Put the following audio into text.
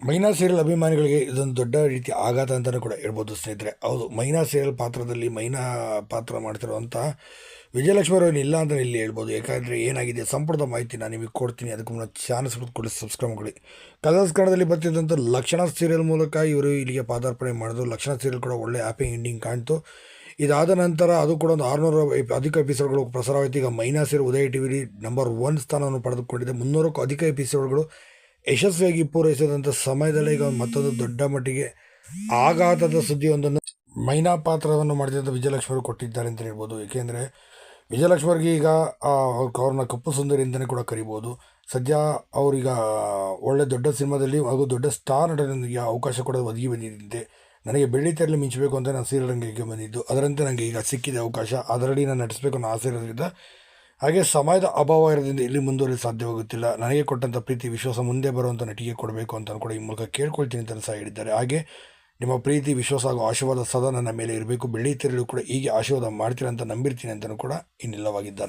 ಮೈನಾ serial ಅಭಿಮಾನಿಗಳಿಗೆ ಇದೊಂದು ದೊಡ್ಡ ರೀತಿಯ ಆಘಾತ ಅಂತಲೂ ಕೂಡ ಹೇಳ್ಬೋದು ಸ್ನೇಹಿತರೆ. ಹೌದು, ಮೈನಾ ಸೀರಿಯಲ್ ಪಾತ್ರದಲ್ಲಿ ಮೈನಾ ಪಾತ್ರ ಮಾಡ್ತಿರುವಂಥ ವಿಜಯಲಕ್ಷ್ಮಿ ಇಲ್ಲ ಅಂತ ಇಲ್ಲಿ ಹೇಳ್ಬೋದು. ಯಾಕಂದರೆ ಏನಾಗಿದೆ? ಸಂಪೂರ್ಣ ಮಾಹಿತಿ ನಾನು ನಿಮಗೆ ಕೊಡ್ತೀನಿ. ಅದಕ್ಕೆ ಮುನ್ನ ಚಾನಸ್ ಕೊಡಿ ಸಬ್ಸ್ಕ್ರೈಬ್ ಮಾಡಿ ಕಲರ್ಸ್ ಕನ್ನಡದಲ್ಲಿ ಬರ್ತಿದ್ದಂಥ ಲಕ್ಷಣ ಸೀರಿಯಲ್ ಮೂಲಕ ಇವರು ಇಲ್ಲಿಗೆ ಪಾದಾರ್ಪಣೆ ಮಾಡಿದ್ರು. ಲಕ್ಷಣ ಸೀರಿಯಲ್ ಕೂಡ ಒಳ್ಳೆ ಹ್ಯಾಪಿ ಎಂಡಿಂಗ್ ಕಾಣ್ತು. ಇದಾದ ನಂತರ ಅದು ಕೂಡ ಒಂದು ಆರುನೂರ ಅಧಿಕ ಎಪಿಸೋಡ್ಗಳು ಪ್ರಸಾರವಾಯಿತು. ಈಗ ಮೈನಾ ಸೀರಿಯಲ್ ಉದಯ ಟಿ ವಿಲಿ ನಂಬರ್ ಒನ್ ಸ್ಥಾನವನ್ನು ಪಡೆದುಕೊಂಡಿದೆ. ಮುನ್ನೂರಕ್ಕೂ ಅಧಿಕ ಎಪಿಸೋಡ್ಗಳು ಯಶಸ್ವಿಯಾಗಿ ಪೂರೈಸಿದಂಥ ಸಮಯದಲ್ಲಿ ಈಗ ಮತ್ತೊಂದು ದೊಡ್ಡ ಮಟ್ಟಿಗೆ ಆಘಾತದ ಸುದ್ದಿಯೊಂದನ್ನು ಮೈನಾ ಪಾತ್ರವನ್ನು ಮಾಡಿದಂಥ ವಿಜಯಲಕ್ಷ್ಮಿಯವರು ಕೊಟ್ಟಿದ್ದಾರೆ ಅಂತ ಹೇಳ್ಬೋದು. ಏಕೆಂದರೆ ವಿಜಯಲಕ್ಷ್ಮಿಯವರಿಗೆ ಈಗ ಅವ್ರನ್ನ ಕಪ್ಪು ಸುಂದರಿ ಅಂತಲೇ ಕೂಡ ಕರಿಬೋದು. ಸದ್ಯ ಅವರೀಗ ಒಳ್ಳೆ ದೊಡ್ಡ ಸಿನಿಮಾದಲ್ಲಿ ಹಾಗೂ ದೊಡ್ಡ ಸ್ಟಾರ್ ನಟನೊಂದಿಗೆ ಅವಕಾಶ ಕೂಡ ಒದಗಿ ಬಂದಿದ್ದಂತೆ. ನನಗೆ ಬೆಳ್ಳಿ ತೆರಲಿ ಮಿಂಚಬೇಕು ಅಂತ ನಾನು ಸೀರಿಯಲ್ ರಂಗಕ್ಕೆ ಬಂದಿದ್ದು. ಅದರಂತೆ ನನಗೆ ಈಗ ಸಿಕ್ಕಿದೆ ಅವಕಾಶ. ಅದರಲ್ಲಿ ನಾನು ನಟಿಸಬೇಕು ಅನ್ನೋ ಆಸೆ ಇರೋದ್ರಿಂದ ಹಾಗೆ ಸಮಯದ ಅಭಾವ ಇರೋದ್ರಿಂದ ಇಲ್ಲಿ ಮುಂದುವರಿಯಲು ಸಾಧ್ಯವಾಗುತ್ತಿಲ್ಲ. ನನಗೆ ಕೊಟ್ಟಂಥ ಪ್ರೀತಿ ವಿಶ್ವಾಸ ಮುಂದೆ ಬರುವಂಥ ನಟಿಗೆ ಕೊಡಬೇಕು ಅಂತ ಕೂಡ ಈ ಮೂಲಕ ಕೇಳ್ಕೊಳ್ತೀನಿ ಅಂತ ಸಹ ಹೇಳಿದ್ದಾರೆ. ಹಾಗೆ ನಿಮ್ಮ ಪ್ರೀತಿ, ವಿಶ್ವಾಸ ಹಾಗೂ ಆಶೀರ್ವಾದ ಸದಾ ನನ್ನ ಮೇಲೆ ಇರಬೇಕು. ಬೆಳ್ಳಿ ತೆರಳು ಕೂಡ ಹೀಗೆ ಆಶೀರ್ವಾದ ಮಾಡ್ತೀರಾ ಅಂತ ನಂಬಿರ್ತೀನಿ ಅಂತಲೂ ಕೂಡ ಇನ್ನಿಲ್ಲವಾಗಿದ್ದಾರೆ.